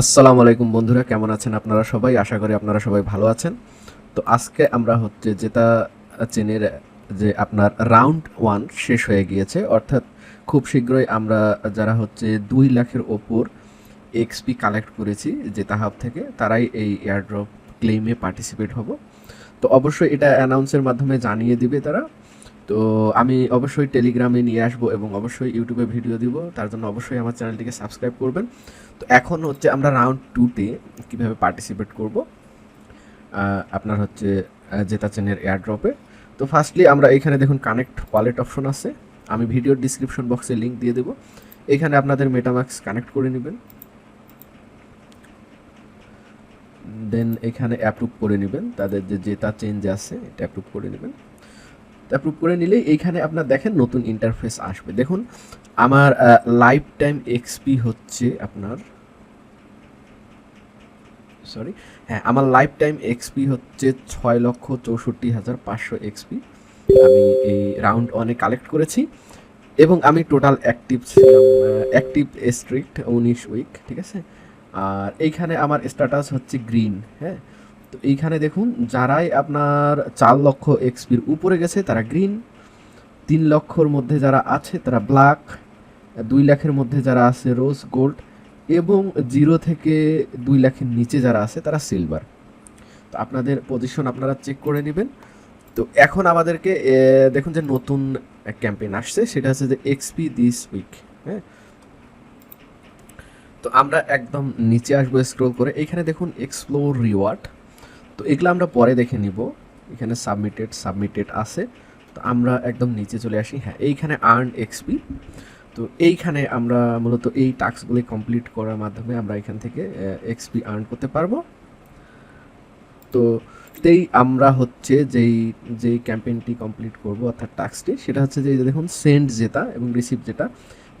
আসসালামু আলাইকুম বন্ধুরা, কেমন আছেন আপনারা সবাই? আশা করি আপনারা সবাই ভালো আছেন। তো আজকে আমরা হচ্ছে যেটা চেনের যে আপনার রাউন্ড ওয়ান শেষ হয়ে গিয়েছে, অর্থাৎ খুব শীঘ্রই আমরা যারা হচ্ছে দুই লাখের ওপর এক্সপি কালেক্ট করেছি জেতা হাব থেকে, তারাই এই এয়ারড্রপ ক্লেমে পার্টিসিপেট হব। তো অবশ্যই এটা অ্যানাউন্সের মাধ্যমে জানিয়ে দিবে তারা। তো আমি অবশ্যই টেলিগ্রামে নিয়ে আসব এবং অবশ্যই ইউটিউবে ভিডিও দিব। তার জন্য অবশ্যই আমার চ্যানেলটিকে সাবস্ক্রাইব করবেন। তো এখন হচ্ছে আমরা রাউন্ড টুতে কীভাবে পার্টিসিপেট করব? আপনার হচ্ছে জেতা চেনের এয়ারড্রপে তো ফার্স্টলি আমরা এখানে দেখুন কানেক্ট ওয়ালেট অপশন আছে। আমি ভিডিওর ডিসক্রিপশন বক্সে লিংক দিয়ে দেবো। এখানে আপনাদের মেটামাক্স কানেক্ট করে নেবেন। দেন এখানে অ্যাপ্রুভ করে নেবেন। তাদের যে জেতা চেঞ্জ আছে, এটা অ্যাপ্রুভ করে নেবেন। অ্যাপ্রুভ করে নিলেই এইখানে আপনার দেখেন নতুন ইন্টারফেস আসবে। দেখুন, আমার লাইফ টাইম এক্সপি হচ্ছে আপনার সরি হ্যাঁ আমার লাইফ টাইম এক্সপি হচ্ছে ছয় লক্ষ চৌষট্টি হাজার পাঁচশো এক্সপি আমি এই রাউন্ড অনেক কালেক্ট করেছি এবং আমি টোটাল অ্যাক্টিভ ছিলাম অ্যাক্টিভ স্ট্রিক্ট উনিশ উইক ঠিক আছে? আর এইখানে আমার স্ট্যাটাস হচ্ছে গ্রিন হ্যাঁ? তো এইখানে দেখুন, যারাই আপনার চার লক্ষ এক্সপির উপরে গেছে, তারা গ্রিন তিন লক্ষর মধ্যে যারা আছে, তারা ব্ল্যাক দুই লাখের মধ্যে যারা আছে রোজ গোল্ড এবং জিরো থেকে দুই লাখের নিচে যারা আছে, তারা সিলভার তো আপনাদের পজিশন আপনারা চেক করে নেবেন। তো এখন আমাদেরকে দেখুন যে নতুন ক্যাম্পেইন আসছে, সেটা হচ্ছে যে এক্সপি দিস উইক হ্যাঁ? তো আমরা একদম নিচে আসব স্ক্রল করে। এখানে দেখুন এক্সপ্লোর রিওয়ার্ড তো এগুলো আমরা পরে দেখে নিব। এখানে সাবমিটেড সাবমিটেড আছে। তো আমরা একদম নিচে চলে আসি। হ্যাঁ এইখানে আর্ন এক্সপি তো এইখানে আমরা মূলত এই টাস্কগুলি কমপ্লিট করার মাধ্যমে আমরা এখান থেকে এক্সপি আর্ন করতে পারব। তো তেই আমরা হচ্ছে যেই যেই ক্যাম্পেইনটি কমপ্লিট করব, অর্থাৎ টাস্কটি সেটা হচ্ছে যে দেখুন সেন্ড জেতা এবং রিসিভ যেটা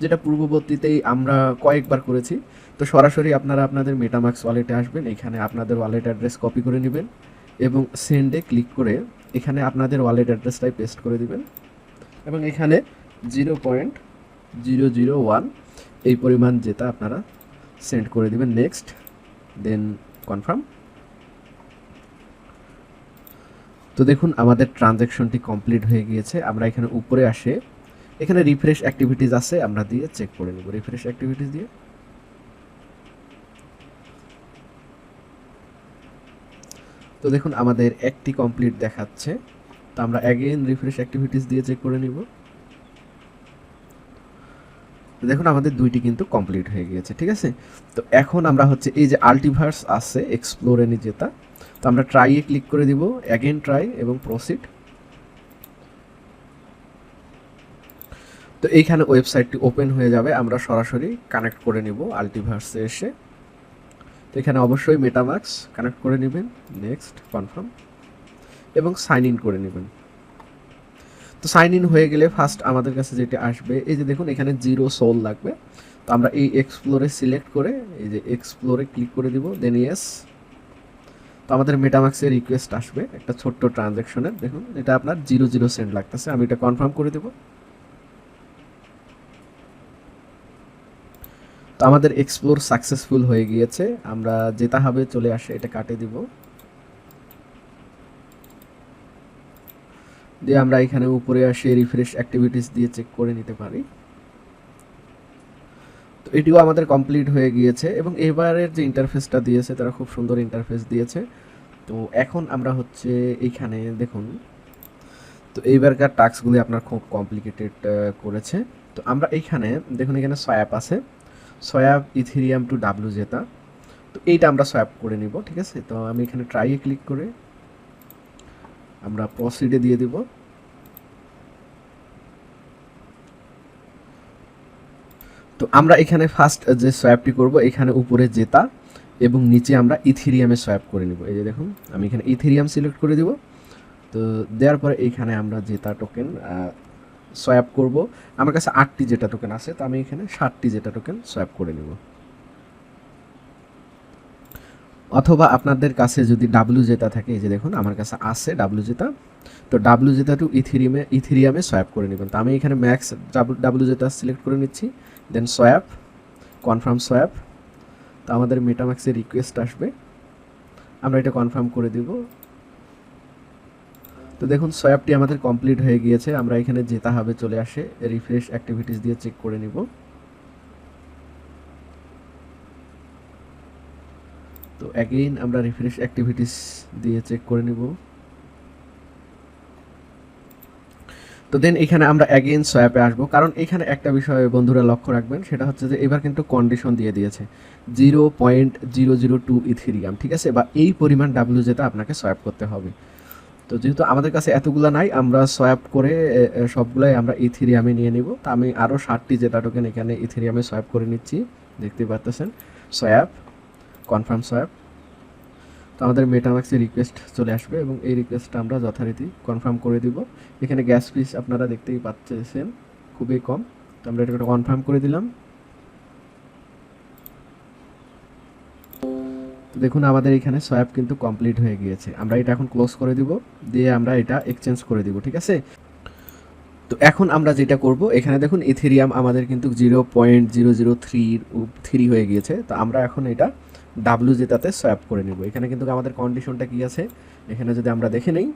যেটা পূর্ববর্তীতেই আমরা কয়েকবার করেছি। তো সরাসরি আপনারা আপনাদের মেটামাক্স ওয়ালেটে আসবেন, এখানে আপনাদের ওয়ালেট অ্যাড্রেস কপি করে নেবেন এবং সেন্ডে ক্লিক করে এখানে আপনাদের ওয়ালেট অ্যাড্রেসটাই পেস্ট করে দিবেন এবং এখানে zero point zero zero one এই পরিমাণ যেটা আপনারা সেন্ড করে দিবেন। নেক্সট দেন কনফার্ম তো দেখুন, আমাদের ট্রানজ্যাকশনটি কমপ্লিট হয়ে গিয়েছে। আমরা এখানে উপরে আসে এখানে রিফ্রেশ অ্যাক্টিভিটিস আছে, আমরা দিয়ে চেক করে নেব রিফ্রেশ অ্যাক্টিভিটিস দিয়ে। তো দেখুন, আমাদের একটি কমপ্লিট দেখাচ্ছে। তো আমরা অ্যাগেন রিফ্রেশ অ্যাক্টিভিটিস দিয়ে চেক করে নিব। দেখুন, আমাদের দুইটি কিন্তু কমপ্লিট হয়ে গিয়েছে, ঠিক আছে? তো এখন আমরা হচ্ছে এই যে আল্টিভার্স আছে এক্সপ্লোরে নি যেটা, তো আমরা ট্রাইয়ে ক্লিক করে দিব অ্যাগেন ট্রাই এবং প্রসিড তো এইখানে ওয়েবসাইটটি ওপেন হয়ে যাবে, আমরা সরাসরি কানেক্ট করে নিব আল্টিভার্সে এসে। তো এখানে অবশ্যই মেটামাক্স কানেক্ট করে নেবেন নেক্সট কনফার্ম এবং সাইন ইন করে নেবেন। তো সাইন ইন হয়ে গেলে ফার্স্ট আমাদের কাছে যেটা আসবে, এই যে দেখুন এখানে জিরো সোল লাগবে। তো আমরা এই এক্সপ্লোরে সিলেক্ট করে, এই যে এক্সপ্লোরে ক্লিক করে দিব দেন ইয়েস তো আমাদের মেটামাক্সের রিকোয়েস্ট আসবে, একটা ছোট্ট ট্রানজ্যাকশনের দেখুন, এটা আপনার জিরো জিরো সেন্ট লাগতেছে, আমি এটা কনফার্ম করে দেবো। তো আমাদের এক্সপ্লোর সাকসেসফুল হয়ে গিয়েছে। আমরা যেটা হবে চলে আসে, এটা কাটে দিব। দিয়ে আমরা এখানে উপরে আসে রিফ্রেশ অ্যাক্টিভিটিস দিয়ে চেক করে নিতে পারি। তো এটিও আমাদের কমপ্লিট হয়ে গিয়েছে এবং এবারের যে ইন্টারফেসটা দিয়েছে, তারা খুব সুন্দর ইন্টারফেস দিয়েছে। তো এখন আমরা হচ্ছে এইখানে দেখুন, তো এইবারকার টাস্কগুলি আপনার খুব কমপ্লিকেটেড করেছে। তো আমরা এইখানে দেখুন এখানে সোয়াপ আছে। সোয়াপ ইথেরিয়াম টু ডাব্লু জেতা তো এইটা আমরা সোয়াপ করে নিব, ঠিক আছে? তো আমি এখানে ট্রাইয়ে ক্লিক করে আমরা প্রসিডে দিয়ে দিব। তো আমরা এখানে ফার্স্ট যে সোয়াপটি করব, এখানে উপরে জেতা এবং নিচে আমরা ইথেরিয়ামে সোয়াপ করে নিব। এই যে দেখুন, আমি এখানে ইথেরিয়াম সিলেক্ট করে দিব। তো দেওয়ার পরে এইখানে আমরা জেতা টোকেন সোয়াপ করব। আমার কাছে আটটি যেটা টোকেন আছে, তো আমি এখানে ষাটটি যেটা টোকেন সোয়াপ করে নেব। অথবা আপনাদের কাছে যদি ডাব্লু জেতা থাকে, এই যে দেখুন, আমার কাছে আছে ডাব্লু জেতা। তো ডাব্লু জেতা টু ইথেরিয়ামে ইথিরিয়ামে সোয়াপ করে নেবেন। তো আমি এখানে ম্যাক্স ডাব্লু জেতা সিলেক্ট করে নিচ্ছি দেন সোয়াপ কনফার্ম সোয়াপ তো আমাদের মেটাম্যাক্সের রিকোয়েস্ট আসবে। আমরা এটা কনফার্ম করে দিব। তো দেখুন সোয়াপটি আমাদের কমপ্লিট হয়ে গিয়েছে। আমরা এখানে যেটা হবে, চলে আসে। রিফ্রেশ অ্যাক্টিভিটিস দিয়ে চেক করে নিব। তো অ্যাগেইন আমরা রিফ্রেশ অ্যাক্টিভিটিস দিয়ে চেক করে নিব। তো দেন এখানে আমরা অ্যাগেইন সোয়াপে আসব। কারণ এখানে একটা বিষয় বন্ধুরা লক্ষ্য রাখবেন, সেটা হচ্ছে যে এবার কিন্তু কন্ডিশন দিয়ে দিয়েছে। Zero point zero zero two Ethereum ঠিক আছে? বা এই পরিমাণ ডাব্লিউ যেটা আপনাকে সোয়াপ করতে হবে। তো যেহেতু আমাদের কাছে এতগুলো নাই, আমরা সোয়াপ করে সবগুলাই আমরা ইথিরিয়ামে নিয়ে নিব। তো আমি আরও ষাটটি যেটা টোকেন এখানে ইথিরিয়ামে সোয়াপ করে নিচ্ছি। দেখতে পাচ্ছেন সোয়াপ কনফার্ম সোয়াপ। তো আমাদের মেটামাক্সে রিকোয়েস্ট চলে আসবে এবং এই রিকোয়েস্টটা আমরা যথারীতি কনফার্ম করে দিব। এখানে গ্যাস ফিস আপনারা দেখতেই পাচ্ছেন, খুবই কম। তো আমরা এটা কনফার্ম করে দিলাম। দেখুন আমাদের এখানে সোয়াপ কিন্তু কমপ্লিট হয়ে গিয়েছে। আমরা এটা এখন ক্লোজ করে দিব, দিয়ে আমরা এটা এক্সচেঞ্জ করে দিব, ঠিক আছে? তো এখন আমরা যেটা করব, এখানে দেখুন ইথেরিয়াম আমাদের কিন্তু জিরো পয়েন্ট জিরো জিরো থ্রির থ্রি হয়ে গিয়েছে। তো আমরা এখন এটা ডাব্লু জেতাতে সোয়াপ করে নেব। এখানে কিন্তু আমাদের কন্ডিশনটা কি আছে? এখানে যদি আমরা দেখে নেই,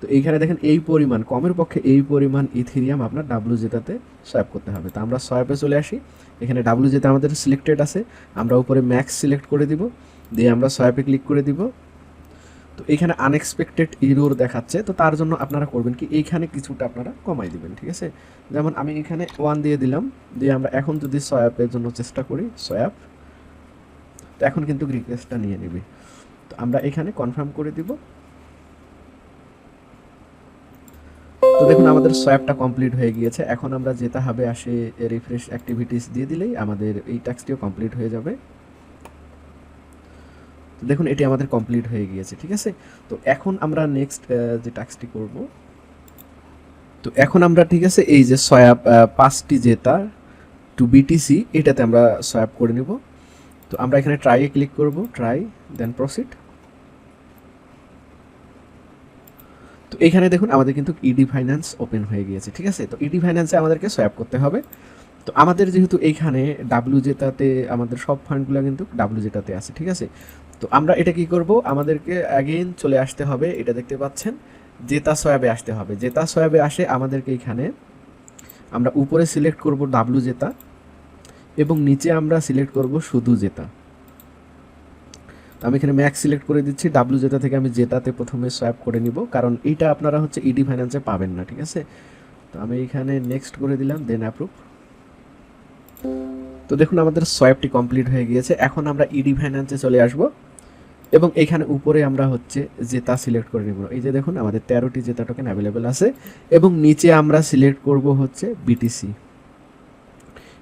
তো এইখানে দেখেন এই পরিমাণ, কমের পক্ষে এই পরিমাণ ইথেরিয়াম আপনার ডাব্লু জেতাতে সোয়াপ করতে হবে। তো আমরা সোয়াপে চলে আসি। এখানে ডাব্লু জেতা আমাদের সিলেক্টেড আছে। আমরা উপরে ম্যাক্স সিলেক্ট করে দিব। দিয়ে আমরা সোয়াপে ক্লিক করে দিব। তো এখানে আনএক্সপেক্টেড ইরোর দেখাচ্ছে। তো তার জন্য আপনারা করবেন কি, এইখানে কিছুটা আপনারা কমাই দিবেন, ঠিক আছে? যেমন আমি এখানে ওয়ান দিয়ে দিলাম, দিয়ে আমরা এখন যদি সোয়াপের জন্য চেষ্টা করি সোয়াপ তো এখন কিন্তু রিকোয়েস্টটা নিয়ে নেবে। তো আমরা এখানে কনফার্ম করে দিব। তো দেখুন, আমাদের সোয়াপটা কমপ্লিট হয়ে গিয়েছে। এখন আমরা যেতে হবে আসে রিফ্রেশ অ্যাক্টিভিটিস দিয়ে দিলেই আমাদের এই টাস্কটিও কমপ্লিট হয়ে যাবে। তো দেখুন, এটি আমাদের কমপ্লিট হয়ে গিয়েছে, ঠিক আছে? তো এখন আমরা নেক্সট যে টাস্কটি করব, তো এখন আমরা, ঠিক আছে, এই যে সোয়াপ পাঁচটি জেতা টু বিটিসি এটাতে আমরা সোয়াপ করে নিব। তো আমরা এখানে ট্রাইয়ে ক্লিক করব ট্রাই দেন প্রসিড তো এখানে দেখুন, আমাদের কিন্তু ইডি ফাইন্যান্স ওপেন হয়ে গিয়েছে, ঠিক আছে? তো ইডি ফাইন্যান্সে আমাদেরকে সোয়াপ করতে হবে। তো আমাদের যেহেতু এইখানে ডাব্লিউ জেতাতে আমাদের সব ফান্ডগুলো কিন্তু ডাব্লিউ জেতাতে আছে, ঠিক আছে? তো আমরা এটা কি করব? আমাদেরকে অ্যাগেইন চলে আসতে হবে, এটা দেখতে পাচ্ছেন, জেতা সোয়াবে আসতে হবে। জেতা সোয়াবে আসে আমাদেরকে এখানে, আমরা উপরে সিলেক্ট করব ডাব্লু জেতা, এবং নিচে আমরা সিলেক্ট করব শুধু জেতা। আমি এখানে ম্যাক্স সিলেক্ট করে দিচ্ছি ডাব্লু জেতা থেকে আমি জেতাতে প্রথমে সোয়াপ করে নিব, কারণ এইটা আপনারা হচ্ছে ইডি ফাইন্যান্সে পাবেন না, ঠিক আছে? তো আমি এখানে নেক্সট করে দিলাম দেন অ্যাপ্রুভ তো দেখুন, আমাদের সোয়াপটি কমপ্লিট হয়ে গিয়েছে। এখন আমরা ইডি ফাইন্যান্সে চলে আসব। এবং এখানে উপরে আমরা হচ্ছে জেতা সিলেক্ট করে নেব। এই যে দেখুন, আমাদের তেরোটি জেতা টোকেন অ্যাভেলেবেল আছে এবং নিচে আমরা সিলেক্ট করব হচ্ছে বিটিসি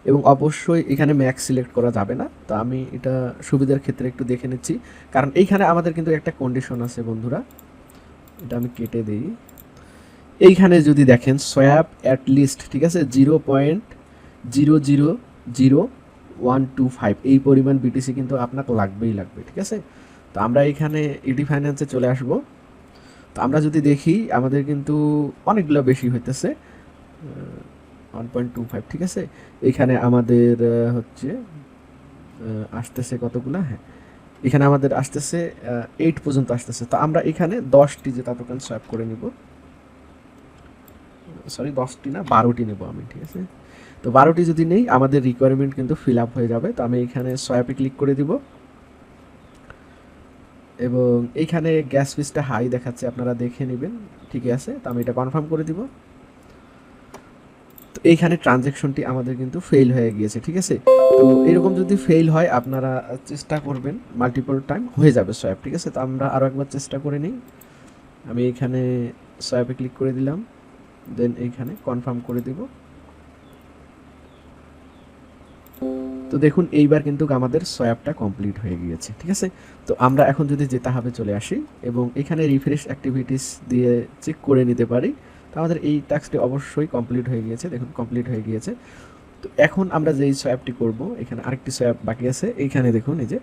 এবং অবশ্যই এখানে ম্যাক্স সিলেক্ট করা যাবে না, তো আমি এটা সুবিধার ক্ষেত্রে একটু দেখে নিচ্ছি। কারণ এইখানে আমাদের কিন্তু একটা কন্ডিশন আছে বন্ধুরা, এটা আমি কেটে দিই। এইখানে যদি দেখেন সোয়াপ অ্যাট লিস্ট ঠিক আছে zero point zero zero zero one two five এই পরিমাণ বিটিসি কিন্তু আপনাকে লাগবেই লাগবে, ঠিক আছে? তো আমরা এখানে ইডি ফাইন্যান্সে চলে আসব। তো আমরা যদি দেখি, আমাদের কিন্তু অনেকগুলো বেশি হইতেছে। ওয়ান পয়েন্ট টু ফাইভ ঠিক আছে? এখানে আমাদের হচ্ছে আসতেছে কতগুলো? হ্যাঁ। এখানে আমাদের আসতেছে এইট পর্যন্ত আসতেছে। তো আমরা এখানে দশটি যে টোকেন সোয়াপ করে নিব। সরি দশটি না, বারোটি নেব আমি, ঠিক আছে? তো বারোটি যদি নেই, আমাদের রিকোয়ারমেন্ট কিন্তু ফিল আপ হয়ে যাবে। তো আমি এখানে সোয়াপে ক্লিক করে দিব। এবং এইখানে গ্যাস ফিসটা হাই দেখাচ্ছে, আপনারা দেখে নেবেন। ঠিকই আছে, তো আমি এটা কনফার্ম করে দিব। তো এইখানে ট্রানজ্যাকশনটি আমাদের কিন্তু ফেল হয়ে গিয়েছে, ঠিক আছে? তো এরকম যদি ফেল হয়, আপনারা চেষ্টা করবেন মাল্টিপল টাইম হয়ে যাবে সোয়াপ ঠিক আছে? তো আমরা আরও একবার চেষ্টা করে নিই। আমি এখানে সোয়াপে ক্লিক করে দিলাম দেন এইখানে কনফার্ম করে দিব। তো দেখুন, এইবার কিন্তু আমাদের সোয়াপটা কমপ্লিট হয়ে গিয়েছে, ঠিক আছে? তো আমরা এখন যদি যেতে হবে চলে আসি এবং এখানে রিফ্রেশ অ্যাক্টিভিটিস দিয়ে চেক করে নিতে পারি, তো আমাদের এই টাস্কটি অবশ্যই কমপ্লিট হয়ে গিয়েছে, দেখুন কমপ্লিট হয়ে গিয়েছে। তো এখন আমরা যেই সোয়াপটি করব, এখানে আরেকটি সোয়াপ বাকি আছে, এইখানে দেখুন এই যে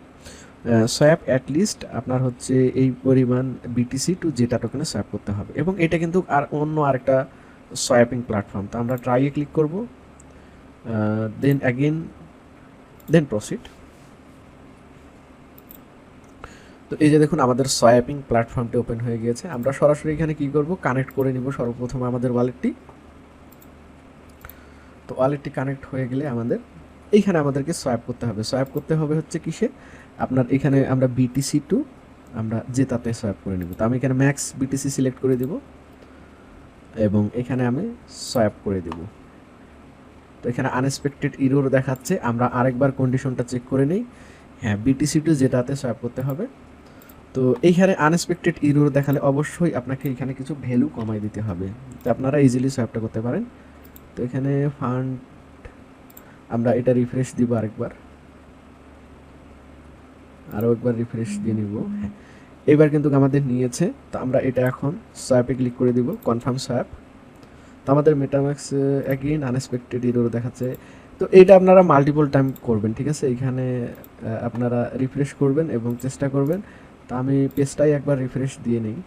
সোয়াপ অ্যাটলিস্ট আপনার হচ্ছে এই পরিমাণ বিটিসি টু জেটা টোকেনে সোয়াপ করতে হবে এবং এটা কিন্তু আর অন্য আরেকটা সোয়াপিং প্ল্যাটফর্ম তো আমরা ট্রাইয়ে ক্লিক করব দেন অ্যাগেন দেন প্রসিড তো এই যে দেখুন, আমাদের সোয়াপিং প্ল্যাটফর্মটি ওপেন হয়ে গিয়েছে। আমরা সরাসরি এখানে কি করব? কানেক্ট করে নিব সর্বপ্রথম আমাদের ওয়ালেটটি তো ওয়ালেটটি কানেক্ট হয়ে গেলে আমাদের, এইখানে আমাদেরকে সোয়াপ করতে হবে। সোয়াপ করতে হবে হচ্ছে কিসে? আপনার এখানে আমরা বিটিসি টু আমরা জেতাতে সোয়াপ করে নিব। তো আমি এখানে ম্যাক্স বিটিসি সিলেক্ট করে দিব এবং এখানে আমি সোয়াপ করে দিব। তো এখানে আনএক্সপেক্টেড ইরোর দেখাচ্ছে। আমরা আরেকবার কন্ডিশনটা চেক করে নিই। হ্যাঁ বিটিসি টু যেটাতে সোয়াপ করতে হবে। তো এইখানে আনএক্সপেক্টেড ইরোর দেখালে অবশ্যই আপনাকে এখানে কিছু ভ্যালু কমাই দিতে হবে। তো আপনারা ইজিলি সোয়াপটা করতে পারেন। তো এখানে ফান্ড আমরা এটা রিফ্রেশ দিব আরেকবার। আরও একবার রিফ্রেশ দিয়ে নিব। হ্যাঁ এবার কিন্তু আমাদের নিয়েছে। তো আমরা এটা এখন সোয়াপে ক্লিক করে দিব। কনফার্ম সোয়াপ আমাদের মেটাম্যাক্স অ্যাগেইন আনএক্সপেক্টেড ইরোর দেখাচ্ছে। তো এইটা আপনারা মাল্টিপল টাইম করবেন, ঠিক আছে? এখানে আপনারা রিফ্রেশ করবেন এবং চেষ্টা করবেন। তো আমি পেজটাই একবার রিফ্রেশ দিয়ে নিই।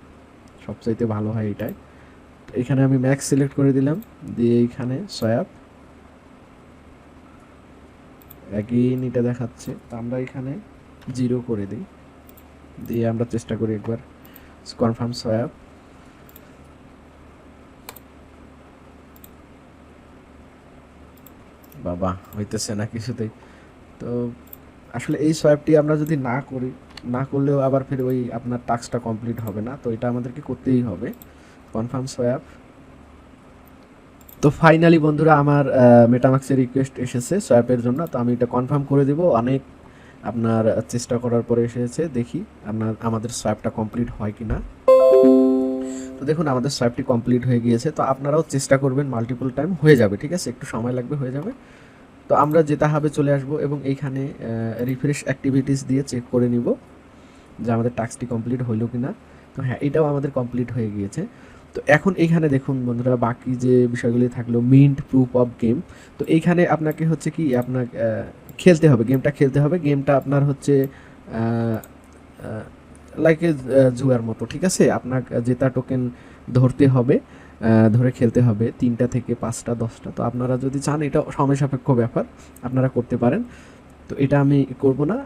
সবচাইতে ভালো হয় এটাই এখানে আমি ম্যাক্স সিলেক্ট করে দিলাম। দিয়ে এইখানে সোয়াপ অ্যাগেইন এটা দেখাচ্ছে। তো আমরা এখানে জিরো করে দিই। দিয়ে আমরা চেষ্টা করি একবার কনফার্ম সোয়াপ বাবা হইতেছে না কিছুতেই। তো আসলে এই সোয়াপটি আমরা যদি না করি, না করলেও আবার ফির ওই আপনার টাস্কটা কমপ্লিট হবে না। তো এটা আমাদেরকে করতেই হবে। কনফার্ম সোয়াপ তো ফাইনালি বন্ধুরা আমার মেটামাক্সের রিকোয়েস্ট এসেছে সোয়াপের জন্য। তো আমি এটা কনফার্ম করে দেব। অনেক আপনার চেষ্টা করার পরে এসেছে। দেখি আপনার, আমাদের সোয়াপটা কমপ্লিট হয় কি না তো দেখুন, আমাদের সোয়াপটি কমপ্লিট হয়ে গিয়েছে। তো আপনারাও চেষ্টা করবেন মাল্টিপল টাইম হয়ে যাবে, ঠিক আছে? একটু সময় লাগবে, হয়ে যাবে। তো আমরা যেটা হবে চলে আসব এবং এইখানে রিফ্রেশ অ্যাক্টিভিটিস দিয়ে চেক করে নিব যে আমাদের টাস্কটি কমপ্লিট হইল কি না তো হ্যাঁ এটাও আমাদের কমপ্লিট হয়ে গিয়েছে। তো এখন এইখানে দেখুন বন্ধুরা, বাকি যে বিষয়গুলি থাকল মিন্ট প্রুফ অফ গেম তো এইখানে আপনাকে হচ্ছে কি আপনার খেলতে হবে গেমটা খেলতে হবে। গেমটা আপনার হচ্ছে লাইক এ জুয়ার মতো, ঠিক আছে? আপনার জেতা টোকেন ধরতে হবে ধরে খেলতে হবে তিনটা থেকে পাঁচটা, দশটা। তো আপনারা যদি চান, এটা সময় সাপেক্ষ ব্যাপার, আপনারা করতে পারেন। তো এটা আমি করব না।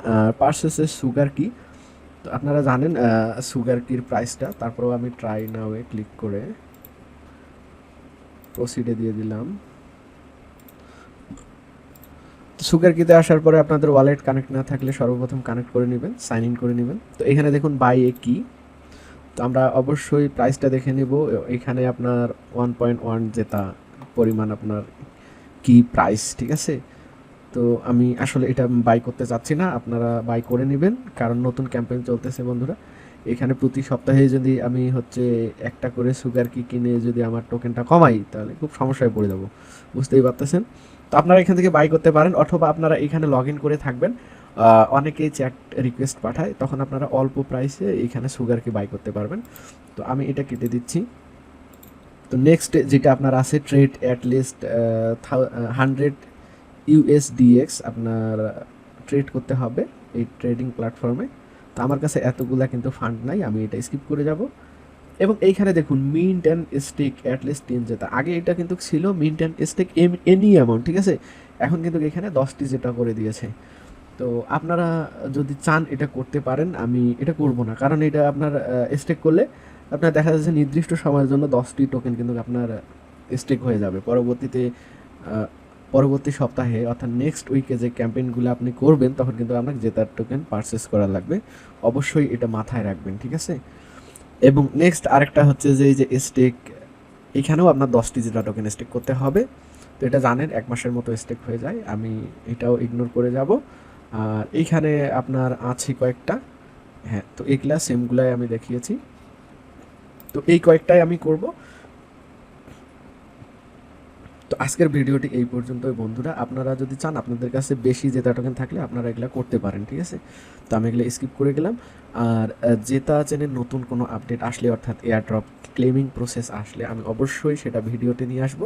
পার্সেসের সুগার কি? তো আপনারা জানেন সুগার কির প্রাইসটা তারপরেও আমি ট্রাই নাওয়ে ক্লিক করে প্রসিডে দিয়ে দিলাম। সুগার কিতে আসার পরে আপনাদের ওয়ালেট কানেক্ট না থাকলে সর্বপ্রথম কানেক্ট করে নেবেন সাইন ইন করে নেবেন। তো এখানে দেখুন বাই এ কি। তো আমরা অবশ্যই প্রাইসটা দেখে নেব। এখানে আপনার ওয়ান পয়েন্ট ওয়ান যেটা পরিমাণ আপনার কি প্রাইস ঠিক আছে? তো আমি আসলে এটা বাই করতে চাচ্ছি না, আপনারা বাই করে নেবেন, কারণ নতুন ক্যাম্পেইন চলতেছে বন্ধুরা। এখানে প্রতি সপ্তাহে যদি আমি হচ্ছে একটা করে সুগার কি কিনে যদি আমার টোকেনটা কমাই, তাহলে খুব সমস্যায় পড়ে যাব। বুঝতেই পারতেছেন? তো আপনারা এখান থেকে বাই করতে পারেন, অথবা আপনারা এখানে লগ করে থাকবেন। অনেকেই চ্যাট রিকোয়েস্ট পাঠায়, তখন আপনারা অল্প প্রাইসে এখানে সুগারকে বাই করতে পারবেন। তো আমি এটা কেটে দিচ্ছি। তো নেক্সট যেটা আপনার আছে trade at least hundred USDX আপনার ট্রেড করতে হবে এই ট্রেডিং প্ল্যাটফর্মে তো আমার কাছে এতগুলা কিন্তু ফান্ড নাই, আমি এটা স্কিপ করে যাব। এবং এইখানে দেখুন mint and stake at least ten যেটা আগে এটা কিন্তু ছিল mint and stake um any amount ঠিক আছে? এখন কিন্তু এখানে দশটি যেটা করে দিয়েছে। তো আপনারা যদি চান এটা করতে পারেন, আমি এটা করব না। কারণ এটা আপনার স্টেক করলে আপনার দেখা যাচ্ছে নির্দিষ্ট সময়ের জন্য দশটি টোকেন কিন্তু আপনার স্টেক হয়ে যাবে। পরবর্তীতে পরবর্তী সপ্তাহে অর্থাৎ নেক্সট উইকে যে ক্যাম্পেইনগুলো আপনি করবেন, তখন কিন্তু আপনাকে জেতার টোকেন পারচেস করা লাগবে। অবশ্যই এটা মাথায় রাখবেন, ঠিক আছে? এবং নেক্সট আরেকটা হচ্ছে যে, এই যে স্টেক এখানেও আপনার দশটি জেতা টোকেন স্টেক করতে হবে। তো এটা জানেন, এক মাসের মতো স্টেক হয়ে যায়। আমি এটাও ইগনোর করে যাব। আর এইখানে আপনার আছে কয়েকটা। হ্যাঁ তো এইগুলা সেমগুলাই আমি দেখিয়েছি। তো এই কয়েকটাই আমি করব। তো আজকের ভিডিওটি এই পর্যন্তই বন্ধুরা। আপনারা যদি চান আপনাদের কাছে বেশি জেতা টোকেন থাকলে আপনারা এগুলা করতে পারেন, ঠিক আছে? তো আমি এগুলো স্কিপ করে গেলাম। আর জেতা চেনের নতুন কোনো আপডেট আসলে, অর্থাৎ এয়ারড্রপ ক্লেমিং প্রসেস আসলে, আমি অবশ্যই সেটা ভিডিওতে নিয়ে আসব।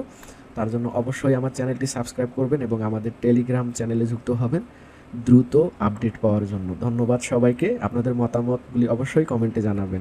তার জন্য অবশ্যই আমার চ্যানেলটি সাবস্ক্রাইব করবেন এবং আমাদের টেলিগ্রাম চ্যানেলে যুক্ত হবেন। দ্রুত আপডেট পাওয়ার জন্য। ধন্যবাদ সবাইকে। আপনাদের মতামতগুলি অবশ্যই কমেন্টে জানাবেন।